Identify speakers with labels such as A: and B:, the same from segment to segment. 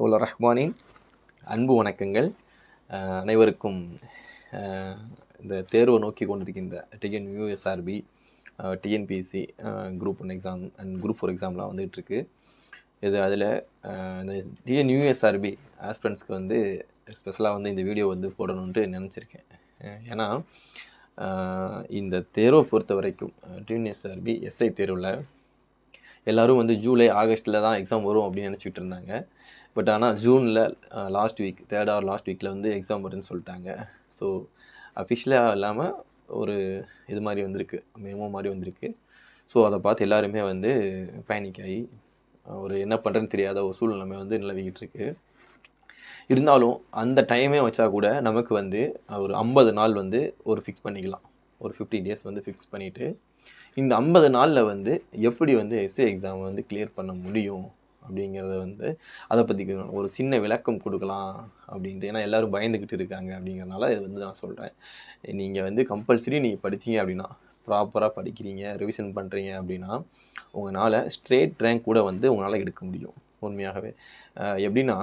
A: தோழர் ரஹ்மானின் அன்பு வணக்கங்கள். அனைவருக்கும் இந்த தேர்வை நோக்கி கொண்டிருக்கின்ற TN USRB TNPSC group one exam and group four எக்ஸாம்லாம் வந்துகிட்ருக்கு இது அதில் இந்த டிஎன் யூஎஸ்ஆர்பி ஆஸ்பிரண்ட்ஸ்க்கு வந்து ஸ்பெஷலாக வந்து இந்த வீடியோ வந்து போடணுன்ட்டு நினச்சிருக்கேன். ஏன்னா இந்த தேர்வை பொறுத்த வரைக்கும் டிஎன்எஸ்ஆர்பி எஸ்ஐ தேர்வில் எல்லோரும் வந்து ஜூலை ஆகஸ்ட்டில் தான் எக்ஸாம் வரும் அப்படின்னு நினச்சிக்கிட்டு இருந்தாங்க. பட் ஆனால் ஜூனில் last week third or last வீக்கில் வந்து எக்ஸாம் வருதுன்னு சொல்லிட்டாங்க. ஸோ அஃபிஷியலாக இல்லாமல் ஒரு இது மாதிரி வந்திருக்கு. மெமோ மாதிரி வந்திருக்கு. ஸோ அதை பார்த்து எல்லாருமே வந்து பேனிக் ஆகி ஒரு என்ன பண்ணுறதுன்னு தெரியாத ஒரு சூழ்நிலைமை வந்து நிலவிக்கிட்டு இருக்கு. இருந்தாலும் அந்த டைமே வச்சா கூட நமக்கு வந்து ஒரு ஐம்பது நாள் வந்து ஒரு ஃபிக்ஸ் பண்ணிக்கலாம். ஒரு ஃபிஃப்டி டேஸ் வந்து ஃபிக்ஸ் பண்ணிவிட்டு இந்த ஐம்பது நாளில் வந்து எப்படி வந்து எஸ்ஏ எக்ஸாம் வந்து கிளியர் பண்ண முடியும்? அப்படிங்கிறத வந்து அதை பற்றி ஒரு சின்ன விளக்கம் கொடுக்கலாம் அப்படின்ட்டு. ஏன்னா எல்லோரும் பயந்துக்கிட்டு இருக்காங்க அப்படிங்கிறனால இது வந்து நான் சொல்கிறேன் நீங்கள் வந்து கம்பல்சரி நீங்கள் படிச்சீங்க அப்படின்னா ப்ராப்பராக படிக்கிறீங்க ரிவிஷன் பண்ணுறீங்க அப்படின்னா உங்களால் ஸ்ட்ரேட் ரேங்க் கூட வந்து உங்களால் எடுக்க முடியும் உண்மையாகவே. எப்படின்னா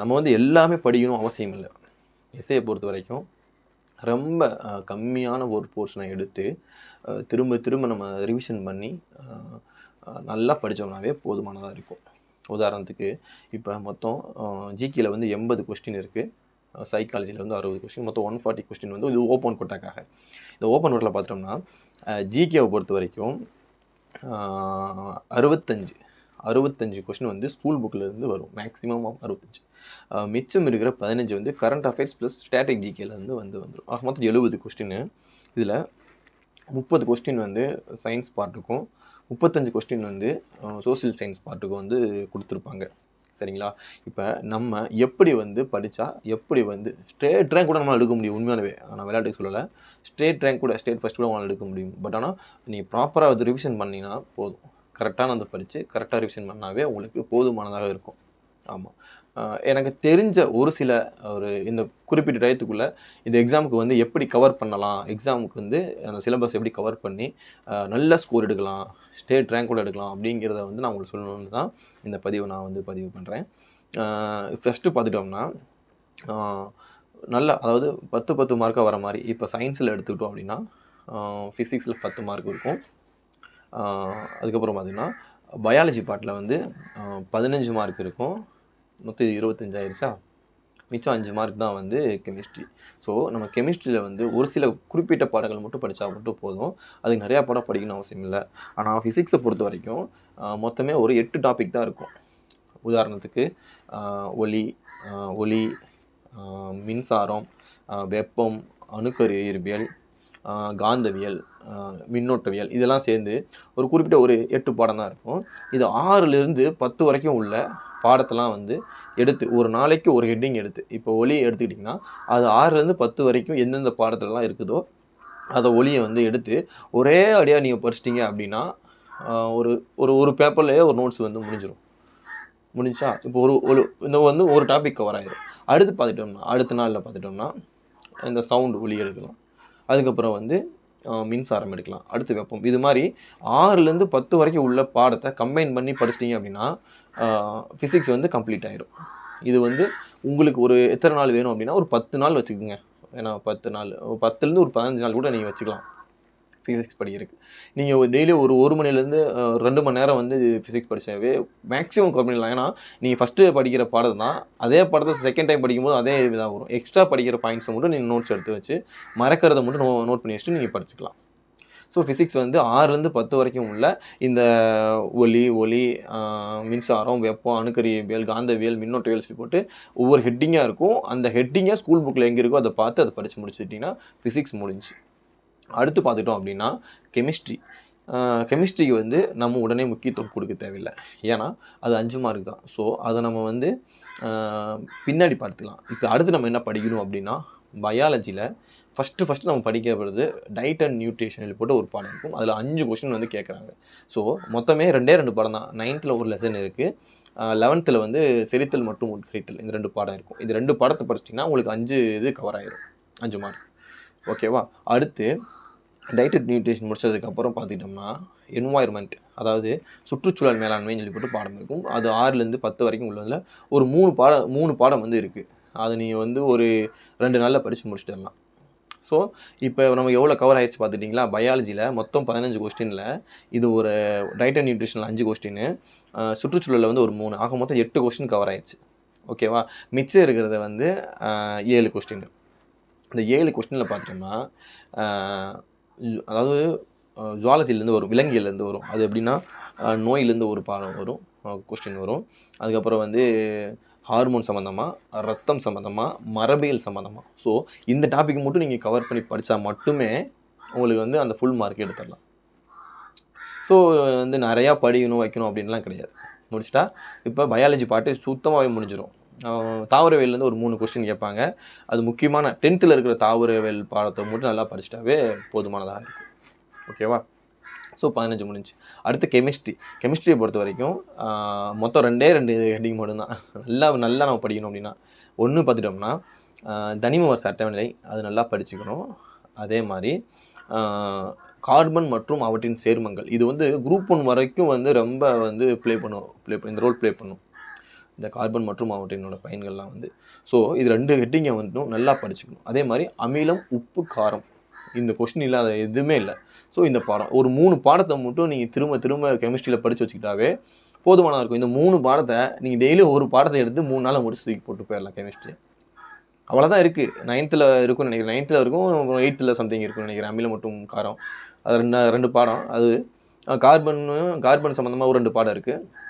A: நம்ம வந்து எல்லாமே படிக்கணும் அவசியம் இல்லை. எஸ்ஏயை பொறுத்த வரைக்கும் ரொம்ப கம்மியான ஒரு போர்ஷனை எடுத்து திரும்ப திரும்ப நம்ம ரிவிஷன் பண்ணி நல்லா படித்தோம்னாவே போதுமானதாக இருக்கும். உதாரணத்துக்கு இப்போ மொத்தம் ஜிகேயில் வந்து எண்பது கொஸ்டின் இருக்குது சைக்காலஜியில் வந்து அறுபது கொஸ்டின் மொத்தம் ஒன் ஃபார்ட்டி கொஸ்டின் வந்து இது ஓப்பன் கொட்டாக்காக. இந்த ஓப்பன் கோட்டில் பார்த்தோம்னா ஜிகேவை பொறுத்த வரைக்கும் அறுபத்தஞ்சு அறுபத்தஞ்சு கொஸ்டின் வந்து ஸ்கூல் புக்கிலேருந்து வரும். மேக்ஸிமம் அறுபத்தஞ்சு. மிச்சம் இருக்கிற பதினஞ்சு வந்து கரண்ட் அஃபேர்ஸ் ப்ளஸ் ஸ்டாட்டிக் ஜிகேலேருந்து வந்து வந்துடும் மொத்தம் எழுபது கொஸ்டின் இதில் முப்பது கொஸ்டின் வந்து சயின்ஸ் பார்ட்டுக்கும் முப்பத்தஞ்சு கொஸ்டின் வந்து சோஷியல் சயின்ஸ் பார்ட்டுக்கும் வந்து கொடுத்துருப்பாங்க. சரிங்களா? இப்போ நம்ம எப்படி வந்து படித்தா எப்படி வந்து ஸ்டேட் ரேங்க் கூட நம்மளால் எடுக்க முடியும் உண்மையானவே நான் விளையாட்டுக்கு சொல்லலை. ஸ்டேட் ரேங்க் கூட ஸ்டேட் ஃபஸ்ட் கூட உங்களால் எடுக்க முடியும். பட் ஆனால் நீங்கள் ப்ராப்பராக அது ரிவிஷன் பண்ணிங்கன்னா போதும். கரெக்டான அந்த படித்து கரெக்டாக ரிவிஷன் பண்ணாவே உங்களுக்கு போதுமானதாக இருக்கும். ஆமாம் எனக்கு தெரிஞ்ச ஒரு சில ஒரு இந்த குறிப்பிட்ட டயத்துக்குள்ளே இந்த எக்ஸாமுக்கு வந்து எப்படி கவர் பண்ணலாம்? எக்ஸாமுக்கு வந்து அந்த சிலபஸ் எப்படி கவர் பண்ணி நல்ல ஸ்கோர் எடுக்கலாம் ஸ்டேட் ரேங்க் கூட எடுக்கலாம் அப்படிங்கிறத வந்து நான் உங்களுக்கு சொல்லணும்னு தான் இந்த பதிவை நான் வந்து பதிவு பண்ணுறேன் ஃபஸ்ட்டு பார்த்துட்டோம்னா நல்ல அதாவது பத்து பத்து மார்க்காக வர மாதிரி இப்போ சயின்ஸில் எடுத்துக்கிட்டோம் அப்படின்னா ஃபிசிக்ஸில் பத்து மார்க் இருக்கும். அதுக்கப்புறம் பார்த்திங்கன்னா பயாலஜி பாட்டில் வந்து பதினஞ்சு மார்க் இருக்கும். மொத்தம் இருபத்தஞ்சாயிருச்சா? மிச்சம் அஞ்சு மார்க் தான் வந்து கெமிஸ்ட்ரி ஸோ நம்ம கெமிஸ்ட்ரியில் வந்து ஒரு சில குறிப்பிட்ட பாடங்கள் மட்டும் படித்தா மட்டும் போதும். அதுக்கு நிறையா பாடம் படிக்கணும் அவசியம் இல்லை. ஆனால் ஃபிசிக்ஸை பொறுத்த வரைக்கும் மொத்தமே ஒரு எட்டு டாபிக் தான் இருக்கும். உதாரணத்துக்கு ஒலி ஒலி மின்சாரம் வெப்பம் அணுக்கரு இயற்பியல் காந்தவியல் மின்னோட்டவியல் இதெல்லாம் சேர்ந்து ஒரு குறிப்பிட்ட ஒரு எட்டு பாடம் தான் இருக்கும். இது ஆறுலேருந்து பத்து வரைக்கும் உள்ள பாடத்தெல்லாம் வந்து எடுத்து ஒரு நாளைக்கு ஒரு ஹெட்டிங் எடுத்து இப்போ ஒலி எடுத்துக்கிட்டிங்கன்னா அது ஆறுலேருந்து பத்து வரைக்கும் எந்தெந்த பாடத்துலலாம் இருக்குதோ அதை ஒலியை வந்து எடுத்து ஒரே அடியாக நீங்கள் படிச்சிட்டிங்க அப்படின்னா ஒரு ஒரு ஒரு பேப்பர்லேயே ஒரு நோட்ஸ் வந்து முடிஞ்சிடும் முடிஞ்சா இப்போ ஒரு ஒரு இந்த வந்து ஒரு டாபிக் கவர் ஆகிடும் அடுத்து பார்த்துட்டோம்னா அடுத்த நாளில் பார்த்துட்டோம்னா இந்த சவுண்டு ஒலி எடுக்கலாம். அதுக்கப்புறம் வந்து மின்சாரம் எடுக்கலாம். அடுத்து வெப்பம். இது மாதிரி ஆறுலேருந்து பத்து வரைக்கும் உள்ள பாடத்தை கம்பைன் பண்ணி படிச்சிட்டிங்க அப்படின்னா ஃபிசிக்ஸ் வந்து கம்ப்ளீட் ஆயிரும். இது வந்து உங்களுக்கு ஒரு எத்தனை நாள் வேணும் அப்படின்னா ஒரு பத்து நாள் வச்சுக்கோங்க. ஏன்னா பத்து நாள் பத்துலேருந்து ஒரு பதினஞ்சு நாள் கூட நீங்கள் வச்சுக்கலாம். ஃபிசிக்ஸ் படிக்கிறதுக்கு நீங்கள் டெய்லி ஒரு ஒரு மணிலேருந்து ரெண்டு மணி நேரம் வந்து ஃபிசிக்ஸ் படித்தாவே மேக்ஸிமம் கவர் பண்ணிடலாம் ஏன்னா நீங்கள் ஃபஸ்ட்டு படிக்கிற பாடம் தான் அதே பாடத்தை செகண்ட் டைம் படிக்கும்போது அதே இதாக வரும். எக்ஸ்ட்ரா படிக்கிற பாயிண்ட்ஸை மட்டும் நீங்கள் நோட்ஸ் எடுத்து வச்சு மறக்கிறத மட்டும் நோ நோட் பண்ணி வச்சுட்டு நீங்கள் படிச்சுக்கலாம். ஸோ ஃபிசிக்ஸ் வந்து ஆறுலேருந்து பத்து வரைக்கும் உள்ள இந்த ஒலி ஒலி மின்சாரம் வெப்பம் அணுக்கரியவியல் காந்தவியல் மின்னோட்டவியல் சொல்லி போட்டு ஒவ்வொரு ஹெட்டிங்காக இருக்கும். அந்த ஹெட்டிங்காக ஸ்கூல் புக்கில் எங்கே இருக்கோ அதை பார்த்து அதை படித்து முடிச்சுட்டிங்கன்னா ஃபிசிக்ஸ் முடிஞ்சு. அடுத்து பார்த்துட்டோம் அப்படின்னா கெமிஸ்ட்ரி கெமிஸ்ட்ரிக்கு வந்து நம்ம உடனே முக்கியத்துவம் கொடுக்க தேவையில்லை. ஏன்னா அது அஞ்சு மார்க் தான். ஸோ அதை நம்ம வந்து பின்னாடி பார்த்துக்கலாம். இப்போ அடுத்து நம்ம என்ன படிக்கணும் அப்படின்னா பயாலஜியில் ஃபஸ்ட்டு ஃபஸ்ட்டு நம்ம படிக்கப்படுறது டைட் அண்ட் நியூட்ரிஷன் போட்டு ஒரு பாடம் இருக்கும். அதில் அஞ்சு கொஷின் வந்து கேட்குறாங்க ஸோ மொத்தமே ரெண்டே ரெண்டு பாடம் தான். நைன்த்தில் ஒரு லெசன் இருக்குது லெவன்த்தில் வந்து செரித்தல் மற்றும் உட்கரித்தல். இந்த ரெண்டு பாடம் இருக்கும். இது ரெண்டு பாடத்தை படிச்சிட்டிங்கன்னா உங்களுக்கு அஞ்சு இது கவர் ஆயிரும். அஞ்சு மார்க் ஓகேவா அடுத்து டைட் அண்ட் நியூட்ரிஷன் முடிச்சதுக்கப்புறம் பார்த்துக்கிட்டோம்னா என்வாயர்மெண்ட் அதாவது சுற்றுச்சூழல் மேலாண்மைன்னு சொல்லி போட்டு பாடம் இருக்கும். அது ஆறுலேருந்து பத்து வரைக்கும் உள்ளதில் ஒரு மூணு பாடம் மூணு பாடம் வந்து இருக்குது அது நீங்கள் வந்து ஒரு ரெண்டு நாளில் படித்து முடிச்சுட்டு ஸோ இப்போ நம்ம எவ்வளோ கவர் ஆயிடுச்சு பார்த்துட்டிங்களா? பயாலஜியில் மொத்தம் பதினஞ்சு கொஸ்டினில் இது ஒரு டயட் அண்ட் நியூட்ரிஷனில் அஞ்சு கொஸ்டின் சுற்றுச்சூழலில் வந்து ஒரு மூணு. ஆக மொத்தம் எட்டு கொஸ்டின் கவர் ஆயிடுச்சு ஓகேவா மிச்சம் இருக்கிறத வந்து ஏழு கொஸ்டின் இந்த ஏழு கொஸ்டினில் பார்த்துட்டோம்னா அதாவது ஜுவாலஜிலேருந்து வரும் விலங்கியல்லேருந்து வரும். அது எப்படின்னா நோயிலேருந்து ஒரு பாடம் வரும் கொஸ்டின் வரும். அதுக்கப்புறம் வந்து ஹார்மோன் சம்மந்தமாக ரத்தம் சம்மந்தமாக மரபியல் சம்மந்தமாக ஸோ இந்த டாபிக் மட்டும் நீங்கள் கவர் பண்ணி படித்தா மட்டுமே உங்களுக்கு வந்து அந்த ஃபுல் மார்க் எடுத்துடலாம். ஸோ வந்து நிறையா படிக்கணும் வைக்கணும் அப்படின்லாம் கிடையாது. முடிச்சிட்டா? இப்போ பயாலஜி பாட்டு சுத்தமாகவே முடிஞ்சிடும் தாவரவியல்லேருந்து ஒரு மூணு கொஸ்டின் கேட்பாங்க. அது முக்கியமான டென்த்தில் இருக்கிற தாவரவியல் பாடத்தை மட்டும் நல்லா படிச்சிட்டாவே போதுமானதாக இருக்கும். ஓகேவா ஸோ பதினஞ்சு முடிஞ்சு. அடுத்து கெமிஸ்ட்ரி கெமிஸ்ட்ரியை பொறுத்த வரைக்கும் மொத்தம் ரெண்டே ரெண்டு ஹெட்டிங் மட்டும்தான். நல்லா நல்லா நம்ம படிக்கணும் அப்படின்னா. ஒன்று பார்த்துட்டோம்னா தனிம வரிசை அட்டவணை அது நல்லா படிச்சுக்கணும். அதே மாதிரி கார்பன் மற்றும் அவற்றின் சேர்மங்கள். இது வந்து குரூப் ஒன் வரைக்கும் வந்து ரொம்ப வந்து ப்ளே பண்ணும். ப்ளே இந்த ரோல் ப்ளே பண்ணும். இந்த கார்பன் மற்றும் அவற்றினோட பயன்கள்லாம் வந்து. ஸோ இது ரெண்டு ஹெட்டிங்கை வந்து நல்லா படிச்சுக்கணும். அதே மாதிரி அமிலம் உப்பு காரம். இந்த கொஷின் இல்லாத எதுவுமே இல்லை. ஸோ இந்த பாடம் ஒரு மூணு பாடத்தை மட்டும் நீங்கள் திரும்ப திரும்ப கெமிஸ்ட்ரியில் படித்து வச்சுக்கிட்டாவே போதுமானதாக இருக்கும். இந்த மூணு பாடத்தை நீங்கள் டெய்லி ஒரு பாடத்தை எடுத்து மூணு நாளில் முடிச்சு தூக்கி போட்டு போயிடலாம் கெமிஸ்ட்ரி அவ்வளோதான் இருக்குது நைன்த்தில் இருக்கும்னு நினைக்கிறேன். நைன்த்தில் இருக்கும் எயித்தில் சம்திங் இருக்கும்னு நினைக்கிறேன். அமில மட்டும் காரம். அது ரெண்டு ரெண்டு பாடம். அது கார்பன் கார்பன் சம்மந்தமாக ஒரு ரெண்டு பாடம் இருக்குது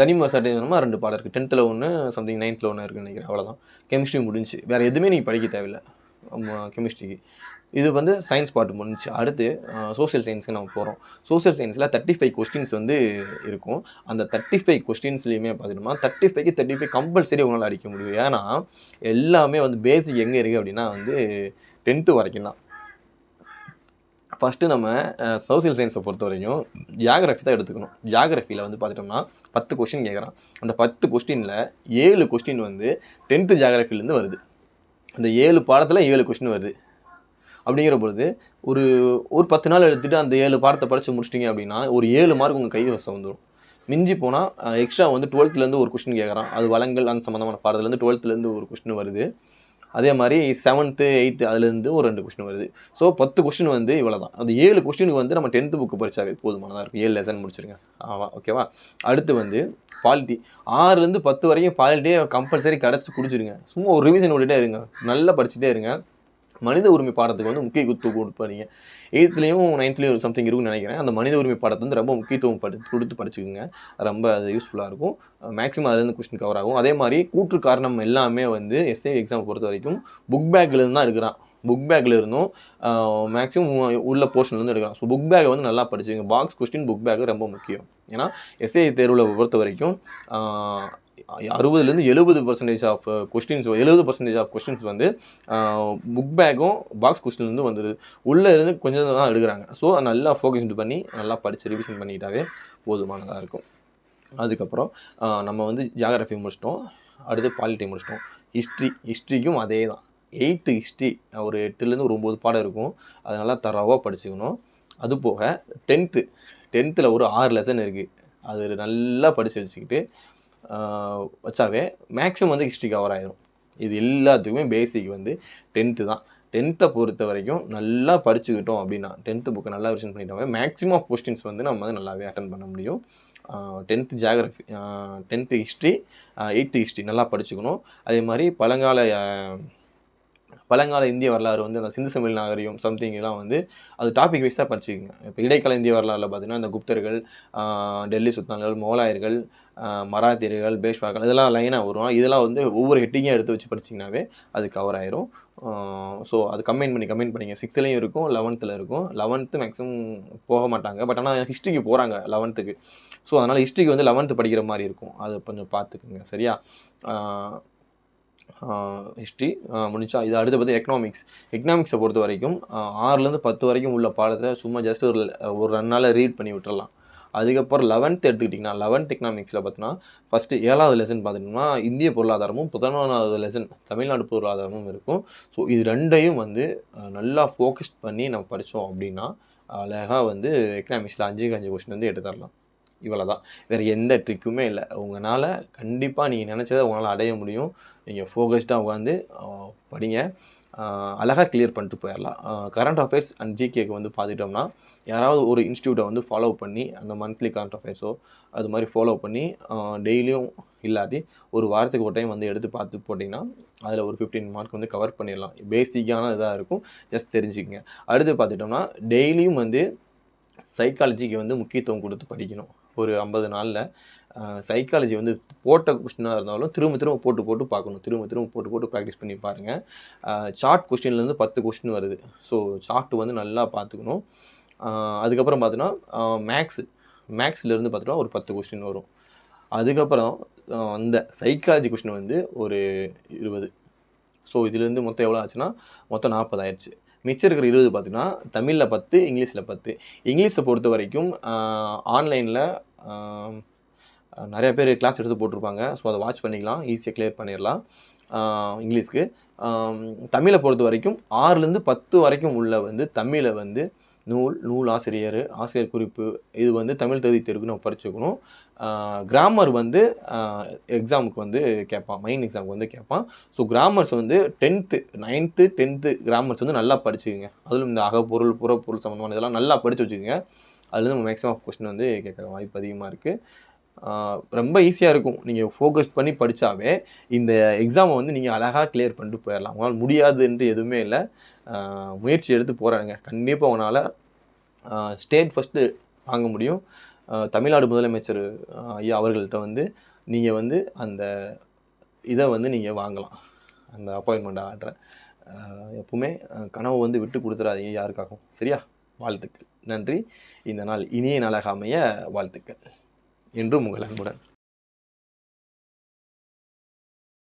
A: தனிம சட்டமாக ரெண்டு பாடம் இருக்குது டென்த்தில் ஒன்று சம்திங் நைன்த்தில் ஒன்று இருக்குன்னு நினைக்கிறேன். அவ்வளோதான் கெமிஸ்ட்ரி முடிஞ்சு. வேறு எதுவுமே நீங்கள் படிக்க தேவையில்லை. கெமிஸ்ட்ரிக்கு இது வந்து சயின்ஸ் பார்ட் முடிஞ்சு அடுத்து சோஷியல் சயின்ஸ்க்கு நம்ம போகிறோம் சோஷியல் சயின்ஸில் தேர்ட்டி ஃபைவ் கொஸ்டின்ஸ் வந்து இருக்கும். அந்த தேர்ட்டி ஃபைவ் கொஸ்டின்ஸ்லையுமே பார்த்துட்டோம்னா தேர்ட்டி ஃபைவ்க்கு தேர்ட்டி ஃபைவ் கம்பல்சரி உங்களால் அடிக்க முடியும். ஏன்னா எல்லாமே வந்து பேசிக் எங்கே இருக்குது அப்படின்னா வந்து டென்த்து வரைக்கும் தான். ஃபஸ்ட்டு நம்ம சோசியல் சயின்ஸை பொறுத்த வரைக்கும் ஜியாகிரஃபி தான் எடுத்துக்கணும். ஜியாகிரஃபியில் வந்து பார்த்துட்டோம்னா பத்து கொஸ்டின் கேட்குறான் அந்த பத்து கொஸ்டினில் ஏழு கொஸ்டின் வந்து டென்த்து ஜியாகிரஃபிலேருந்து வருது. அந்த ஏழு பாடத்தில் ஏழு கொஸ்டின் வருது. அப்படிங்கிற பொழுது ஒரு ஒரு பத்து நாள் எடுத்துகிட்டு அந்த ஏழு பாடத்தை படித்து முடிச்சிட்டிங்க அப்படின்னா ஒரு ஏழு மார்க் உங்கள் கைவசம் வந்துடும் மிஞ்சி போனால் எக்ஸ்ட்ரா வந்து டுவெல்த்துலேருந்து ஒரு கொஷின் கேட்குறான் அது வளங்கள் அந்த சம்மந்தமான பாடத்துலேருந்து டுவெல்த்துலேருந்து ஒரு கொஷின் வருது. அதே மாதிரி செவன்த்து எயித்து அதுலேருந்து ஒரு ரெண்டு கொஸ்டின் வருது. ஸோ பத்து கொஸ்டின் வந்து இவ்வளோ தான் அந்த ஏழு கொஸ்டினுக்கு வந்து நம்ம டென்த்து புக்கு படிச்சாவே போதுமானதாக இருக்கும். ஏழு லெசன் முடிச்சிருங்க. ஆமாம் ஓகேவா அடுத்து வந்து பாலிட்டி ஆறுலேருந்து பத்து வரைக்கும் பாலிட்டியே கம்பல்சரி கிடச்சி குடிச்சிருங்க. சும்மா ஒரு ரிவிஷன் விட்டுட்டே இருங்க. நல்லா படிச்சுட்டே இருங்க. மனித உரிமை பாடத்துக்கு வந்து முக்கியத்துவம் கொடுப்பீங்க. எயித்துலேயும் நைன்த்லேயும் சம்திங் இருக்குன்னு நினைக்கிறேன். அந்த மனித உரிமை பாடத்தை வந்து ரொம்ப முக்கியத்துவம் படி கொடுத்து படிச்சுக்கோங்க. ரொம்ப அது யூஸ்ஃபுல்லாக இருக்கும். மேக்ஸிமம் அதுலேருந்து கொஸ்டின் கவர் ஆகும். அதே மாதிரி கூற்று காரணம் எல்லாமே வந்து எஸ்ஏ எக்ஸாம் பொறுத்த வரைக்கும் புக் பேக்லேருந்து தான் எடுக்கிறான். புக் பேக்கில் இருந்தும் மேக்ஸிமம் உள்ள போர்ஷன்லேருந்து எடுக்கிறான். ஸோ புக் பேக்கை வந்து நல்லா படிச்சுங்க பாக்ஸ் கொஸ்டின் புக் பேக் ரொம்ப முக்கியம். ஏன்னா எஸ்ஏ தேர்வில் பொறுத்த வரைக்கும் அறுபதுலேருந்து எழுபது பர்சன்டேஜ் ஆஃப் கொஸ்டின்ஸ் எழுபது பர்சன்டேஜ் ஆஃப் கொஸ்டின்ஸ் வந்து புக் பேக்கும் பாக்ஸ் கொஸ்டின்லேருந்து வந்துடுது உள்ளே இருந்து கொஞ்சம் தான் எடுக்கிறாங்க. ஸோ நல்லா ஃபோக்கஸ் பண்ணி நல்லா படித்து ரிவிஷன் பண்ணிக்கிட்டாவே போதுமானதாக இருக்கும். அதுக்கப்புறம் uh, நம்ம வந்து ஜியாகிரஃபி முடிச்சிட்டோம். அடுத்து பாலிட்டி முடிச்சிட்டோம். ஹிஸ்ட்ரி ஹிஸ்ட்ரிக்கும் அதே தான் எயித்து ஹிஸ்ட்ரி ஒரு எட்டுலேருந்து ஒரு ஒம்பது பாடம் இருக்கும். அதை நல்லா தரவாக படிச்சுக்கணும். அது போக டென்த்து டென்த்தில் ஒரு ஆறு லெசன் இருக்குது அது நல்லா படித்து வச்சுக்கிட்டு வச்சாவே மேக்ஸிமம் வந்து ஹிஸ்ட்ரி கவர் ஆகிடும் இது எல்லாத்துக்குமே பேசிக் வந்து டென்த்து தான். டென்த்தை பொறுத்த வரைக்கும் நல்லா படிச்சுக்கிட்டோம் அப்படின்னா டென்த்து புக்கை நல்லா ரிசன் பண்ணிட்டோம் மேக்ஸிமம் ஆஃப் கொஸ்டின்ஸ் வந்து நம்ம வந்து நல்லாவே அட்டன் பண்ண முடியும். Tenth geography tenth history eighth history நல்லா படிச்சுக்கணும். அதே மாதிரி பழங்கால பழங்கால இந்திய வரலாறு வந்து அந்த சிந்து சமவெளி நாகரிகம் சம்திங் வந்து அது டாபிக் வைஸாக படிச்சுக்கோங்க இப்போ இடைக்கால இந்திய வரலாறுல பார்த்தீங்கன்னா இந்த குப்தர்கள் டெல்லி சுல்தான்கள் மோலாயர்கள் மராத்தியர்கள் பேஷ்வாக்கள் இதெல்லாம் லைனாக வரும். இதெல்லாம் வந்து ஒவ்வொரு ஹெட்டிங்காக எடுத்து வச்சு படிச்சிங்கனாவே அது கவர் ஆயிரும். ஸோ அது கம்பைன் பண்ணி கம்பைன் பண்ணிங்க. சிக்ஸ்த்துலேயும் இருக்கும் லெவன்த்தில் இருக்கும். லெவன்த்து மேக்ஸிமம் போக மாட்டாங்க. பட் ஆனால் ஹிஸ்ட்ரிக்கு போகிறாங்க லெவன்த்துக்கு ஸோ அதனால் ஹிஸ்ட்ரிக்கு வந்து லெவன்த்து படிக்கிற மாதிரி இருக்கும். அது கொஞ்சம் பார்த்துக்குங்க. சரியா? ஹிஸ்ட்ரி முடிச்சா இது அடுத்து பார்த்து எக்கனாமிக்ஸ் எக்கனாமிக்ஸை பொறுத்த வரைக்கும் ஆறுலேருந்து பத்து வரைக்கும் உள்ள பாடத்தை சும்மா ஜஸ்ட் ஒரு ஒரு ரெண்டு நாளில் ரீட் பண்ணி விட்டுறலாம். அதுக்கப்புறம் லெவன்த் எடுத்துக்கிட்டிங்கன்னா லெவன்த் எக்கனாமிக்ஸில் பார்த்தீங்கன்னா ஃபஸ்ட்டு ஏழாவது லெசன் பார்த்துட்டோம்னா இந்திய பொருளாதாரமும் பதினொன்றாவது லெசன் தமிழ்நாடு பொருளாதாரமும் இருக்கும். ஸோ இது ரெண்டையும் வந்து நல்லா ஃபோக்கஸ்ட் பண்ணி நம்ம படித்தோம் அப்படின்னா அழகாக வந்து எக்கனாமிக்ஸில் அஞ்சுக்கு அஞ்சு கொஸ்டின் வந்து எடுத்து தரலாம். இவ்வளோ தான் வேறு எந்த ட்ரிக்குமே இல்லை. உங்களால் கண்டிப்பாக நீங்கள் நினச்சதை உங்களால் அடைய முடியும். நீங்கள் ஃபோக்கஸ்டாக உட்காந்து படிங்க. அழகாக கிளியர் பண்ணிட்டு போயிடலாம். கரண்ட் அஃபேர்ஸ் அண்ட் ஜிகேக்கு வந்து பார்த்துட்டோம்னா யாராவது ஒரு இன்ஸ்டியூட்டை வந்து ஃபாலோ பண்ணி அந்த மந்த்லி கரண்ட் அஃபேர்ஸோ அது மாதிரி ஃபாலோ பண்ணி டெய்லியும் இல்லாட்டி ஒரு வாரத்துக்கு ஒரு டைம் வந்து எடுத்து பார்த்து போட்டிங்கன்னா அதில் ஒரு ஃபிஃப்டீன் மார்க் வந்து கவர் பண்ணிடலாம். பேசிக்கான இதாக இருக்கும். ஜஸ்ட் தெரிஞ்சுக்கங்க. அடுத்து பார்த்துட்டோம்னா டெய்லியும் வந்து சைக்காலஜிக்கு வந்து முக்கியத்துவம் கொடுத்து படிக்கணும். ஒரு ஐம்பது நாளில் சைக்காலஜி வந்து போட்ட கொஸ்டினாக இருந்தாலும் திரும்ப திரும்ப போட்டு போட்டு பார்க்கணும். திரும்ப திரும்ப போட்டு போட்டு ப்ராக்டிஸ் பண்ணி பாருங்கள் சார்ட் கொஸ்டின்லேருந்து பத்து கொஸ்டின் வருது. ஸோ சார்ட் வந்து நல்லா பார்த்துக்கணும். அதுக்கப்புறம் பார்த்தோன்னா மேக்ஸு மேக்ஸ்லேருந்து பார்த்தோன்னா ஒரு பத்து கொஸ்டின் வரும். அதுக்கப்புறம் அந்த சைக்காலஜி கொஸ்டின் வந்து ஒரு இருபது. ஸோ இதுலேருந்து மொத்தம் எவ்வளோ ஆச்சுன்னா மொத்தம் நாற்பது ஆயிடுச்சு. மிச்சம் இருக்கிற இருபது பார்த்தீங்கன்னா தமிழில் பத்து இங்கிலீஷில் பத்து. இங்கிலீஷை பொறுத்த வரைக்கும் ஆன்லைனில் நிறைய பேர் கிளாஸ் எடுத்து போட்டிருப்பாங்க. ஸோ அதை வாட்ச் பண்ணிக்கலாம். ஈஸியாக கிளியர் பண்ணிடலாம். இங்கிலீஷ்க்கு. தமிழை பொறுத்த வரைக்கும் ஆறுலேருந்து பத்து வரைக்கும் உள்ள வந்து தமிழை வந்து நூல் நூல் ஆசிரியர் ஆசிரியர் குறிப்பு இது வந்து தமிழ் தகுதி தேர்வுக்கு நம்ம படிச்சுக்கணும். கிராமர் வந்து எக்ஸாமுக்கு வந்து கேட்பான். மெயின் எக்ஸாமுக்கு வந்து கேட்பான். ஸோ கிராமர்ஸ் வந்து டென்த்து நைன்த்து டென்த்து கிராமர்ஸ் வந்து நல்லா படிச்சுக்கோங்க. அதிலும் இந்த அகப்பொருள் புறப்பொருள் சம்மந்தமான இதெல்லாம் நல்லா படித்து வச்சுக்கோங்க. அதுலேருந்து நம்ம மேக்ஸிமம் கொஸ்டின் வந்து கேட்குற வாய்ப்பு அதிகமாக இருக்குது ரொம்ப ஈஸியாக இருக்கும். நீங்கள் ஃபோக்கஸ் பண்ணி படித்தாவே இந்த எக்ஸாமை வந்து நீங்கள் அழகாக கிளியர் பண்ணிட்டு போயிடலாம். உங்களால் முடியாதுன்ட்டு எதுவுமே இல்லை. முயற்சி எடுத்து போகிறாங்க கண்டிப்பாக உங்களால் ஸ்டேட் ஃபஸ்ட்டு வாங்க முடியும். தமிழ்நாடு முதலமைச்சர் ஐயா அவர்கள்ட்ட வந்து நீங்கள் வந்து அந்த இதை வந்து நீங்கள் வாங்கலாம். அந்த அப்பாயின்மெண்ட் ஆர்டரை. எப்பவுமே கனவு வந்து விட்டு கொடுத்துடாதீங்க யாருக்காகவும். சரியா? வாழ்த்துக்கள். நன்றி. இந்த நாள் இனிய நாளாக அமைய வாழ்த்துக்கள். என்றும் உங்கள் அன்புடன்.